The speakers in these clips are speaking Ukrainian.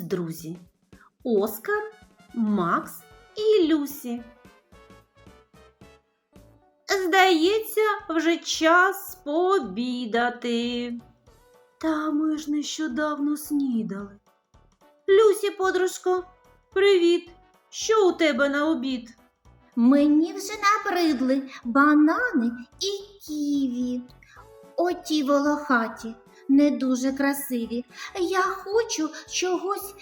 друзі Оскар, Макс і Люсі. Здається, вже час пообідати. Та ми ж нещодавно снідали. Люсі, подружко, привіт! Що у тебе на обід? Мені вже набридли банани і ківі. Оті волохаті, не дуже красиві. Я хочу чогось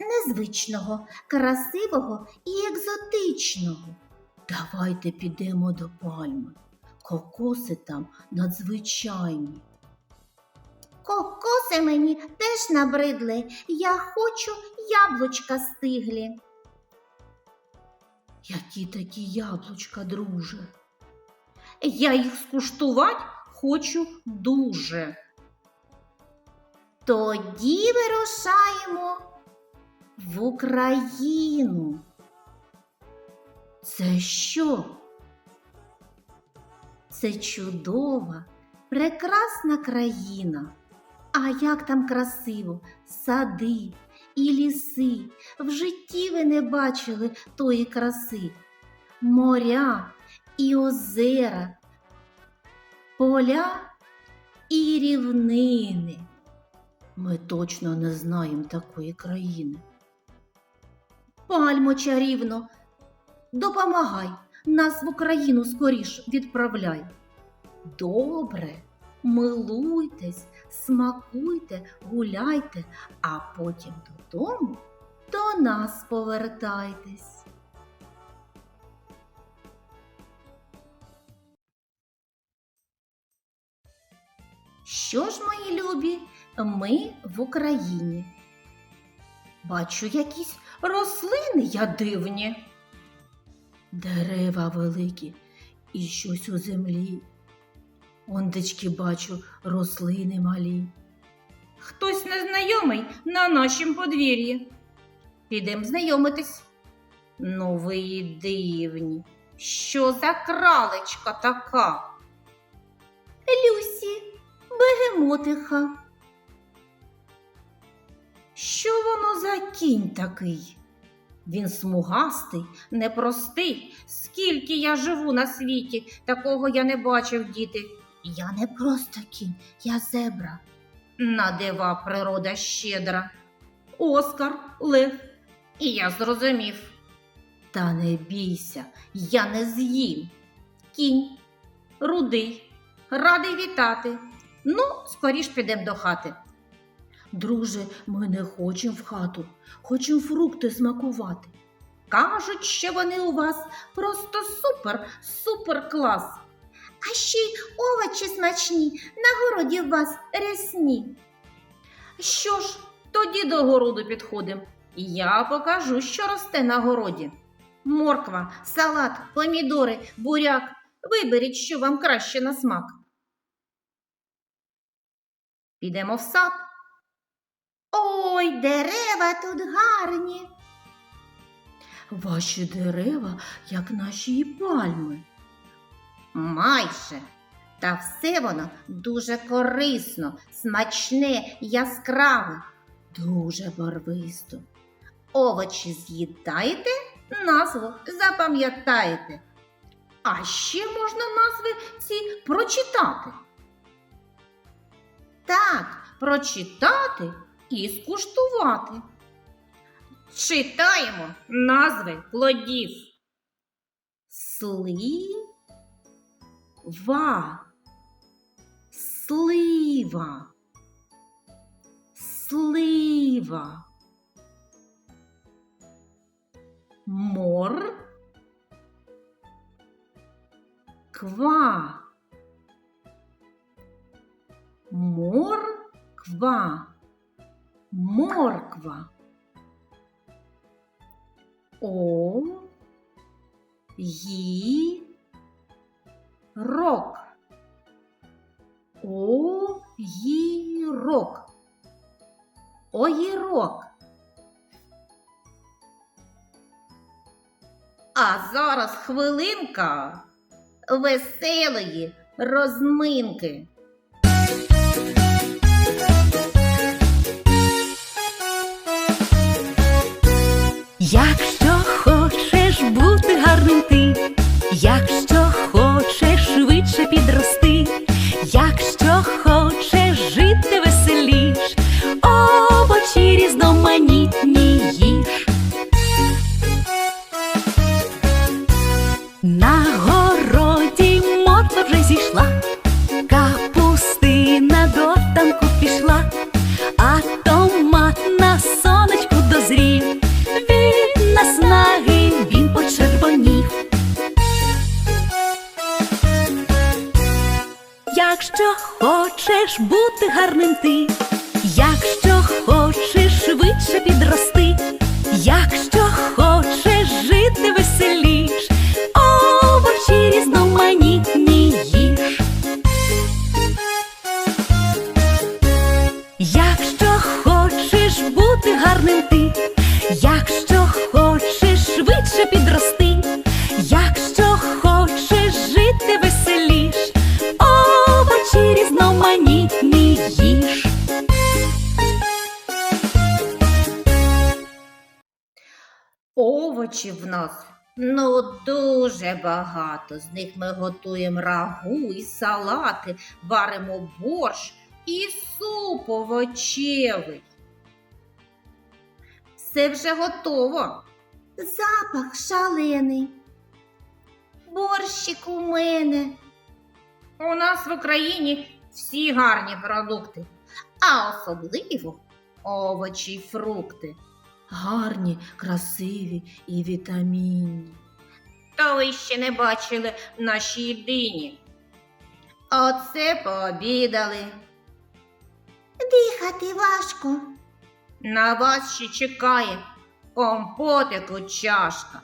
незвичного, красивого і екзотичного. Давайте підемо до пальми. Кокоси там надзвичайні. Кокоси мені теж набридли. Я хочу яблучка стиглі. Які такі яблучка, друже? Я їх скуштувати хочу дуже. Тоді вирушаємо в Україну. Це що? Це чудова, прекрасна країна. А як там красиво, сади і ліси. В житті ви не бачили тої краси. Моря і озера, поля і рівнини. Ми точно не знаємо такої країни. Пальмо чарівно, допомагай, нас в Україну скоріш відправляй. Добре, милуйтесь, смакуйте, гуляйте, а потім додому до нас повертайтесь. Що ж, мої любі, ми в Україні. Бачу якісь рослини я дивні. Дерева великі і щось у землі. Ондечки бачу, рослини малі. Хтось незнайомий на нашім подвір'ї. Підем знайомитись. Ну, ви дивні. Що за кралечка така? Люсі, бегемотиха. Що воно за кінь такий? Він смугастий, непростий. Скільки я живу на світі, такого я не бачив, діти. Я не просто кінь, я зебра. На дива природа щедра. Оскар, Лев. І я зрозумів. Та не бійся, я не з'їм. Кінь, рудий, радий вітати. Ну, скоріш підемо до хати. Друже, ми не хочемо в хату, хочемо фрукти смакувати. Кажуть, що вони у вас просто супер, супер клас. А ще й овочі смачні, на городі у вас рясні. Що ж, тоді до городу підходимо. Я покажу, що росте на городі. Морква, салат, помідори, буряк. Виберіть, що вам краще на смак. Підемо в сад. Ой, дерева тут гарні. Ваші дерева, як наші і пальми. Майже. Та все воно дуже корисно, смачне, яскраве, Дуже барвисто. овочі з'їдаєте, назву запам'ятаєте. А ще можна назви ці прочитати. Так, прочитати і скуштувати. Читаємо назви плодів. Слива, слива, слива. Мор, ква, морква, морква. О, ї, рок. Огірок. Огірок. А зараз хвилинка веселої розминки. Якщо Якщо хочеш бути гарним ти, якщо хочеш швидше підрости, якщо хочеш жити веселіш, овочі різноманітні їж. Якщо хочеш бути гарним ти, нас ну дуже багато. З них ми готуємо рагу і салати, варимо борщ і суп овочевий. Все вже готово. Запах шалений. Борщик у мене. У нас в Україні всі гарні продукти, а особливо овочі й фрукти. Гарні, красиві і вітамінні. Та ви ще не бачили наші єдині. Оце пообідали. Дихати важко. На вас ще чекає компотик у чашка.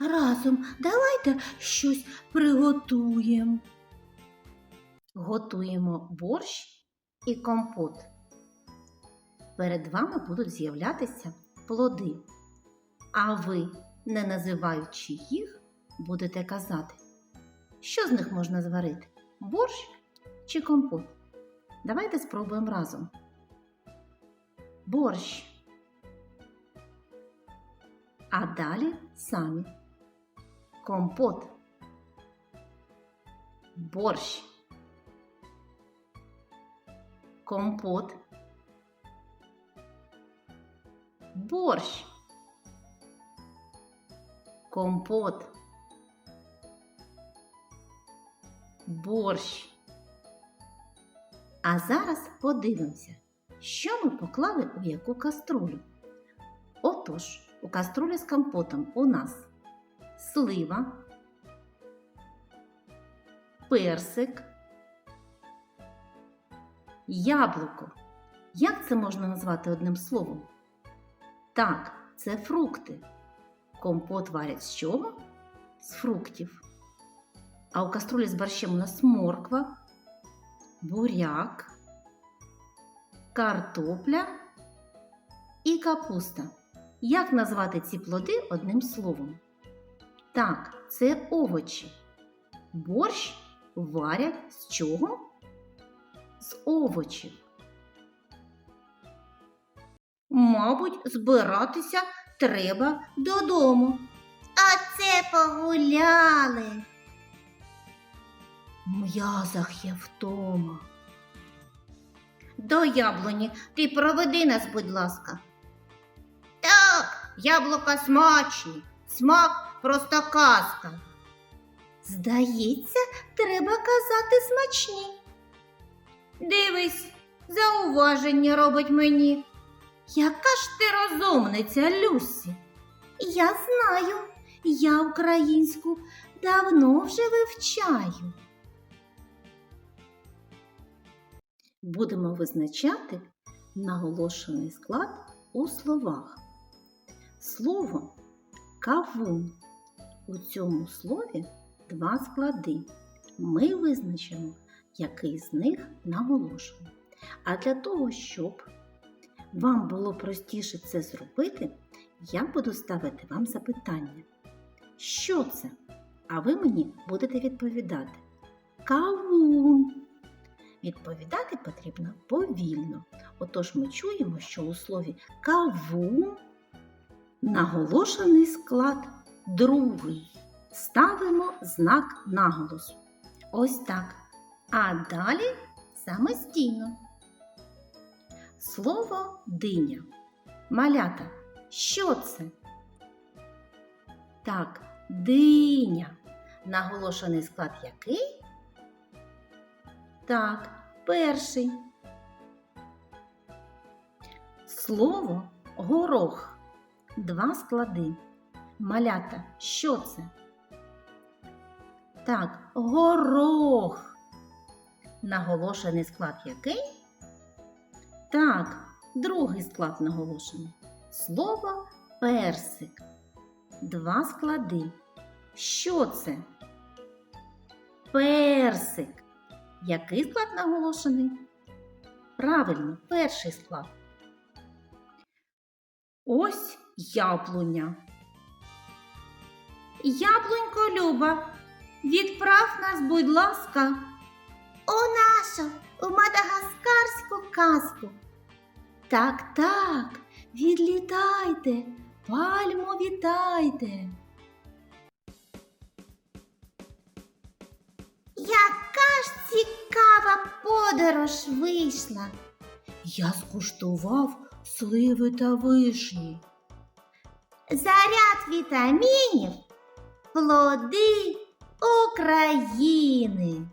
Разом давайте щось приготуємо. Готуємо борщ і компот. Перед вами будуть з'являтися плоди. А ви, не називаючи їх, будете казати, що з них можна зварити? Борщ чи компот? Давайте спробуємо разом. Борщ. А далі самі. Компот. Борщ. Компот. Борщ. Компот. Борщ. А зараз подивимося, що ми поклали у яку каструлю. Отож, у каструлі з компотом у нас слива, персик, яблуко. Як це можна назвати одним словом? Так, це фрукти. Компот варять з чого? З фруктів. А у каструлі з борщем у нас морква, буряк, картопля і капуста. Як назвати ці плоди одним словом? Так, це овочі. Борщ варять з чого? З овочів. Мабуть, збиратися треба додому. А це погуляли. В м'язах є втома. До яблуні ти проведи нас, будь ласка. Так, яблука смачні, смак просто казка. Здається, треба казати смачні. Дивись, зауваження робить мені. Яка ж ти розумниця, Люсі? Я знаю, я українську давно вже вивчаю. Будемо визначати наголошений склад у словах. Слово кавун. У цьому слові два склади. Ми визначимо, який з них наголошений. А для того, щоб вам було простіше це зробити, я буду ставити вам запитання. Що це? А ви мені будете відповідати. Кавун. Відповідати потрібно повільно. Отож ми чуємо, що у слові кавун Наголошений склад другий. Ставимо знак наголосу. Ось так. А далі самостійно. Слово диня. Малята. Що це? Так, диня. Наголошений склад який? Так, перший. Слово горох. Два склади. Малята, що це? Так, горох. Наголошений склад який? Так, другий склад наголошений. Слово персик. Два склади. Що це? Персик. Який склад наголошений? Правильно, перший склад. Ось яблуня. Яблунько Люба, відправ нас, будь ласка, у нашу, у мадагаскарську казку. Так, так, відлітайте, пальмо вітайте. Яка ж цікава подорож вийшла. Я скуштував сливи та вишні. Заряд вітамінів, плоди України.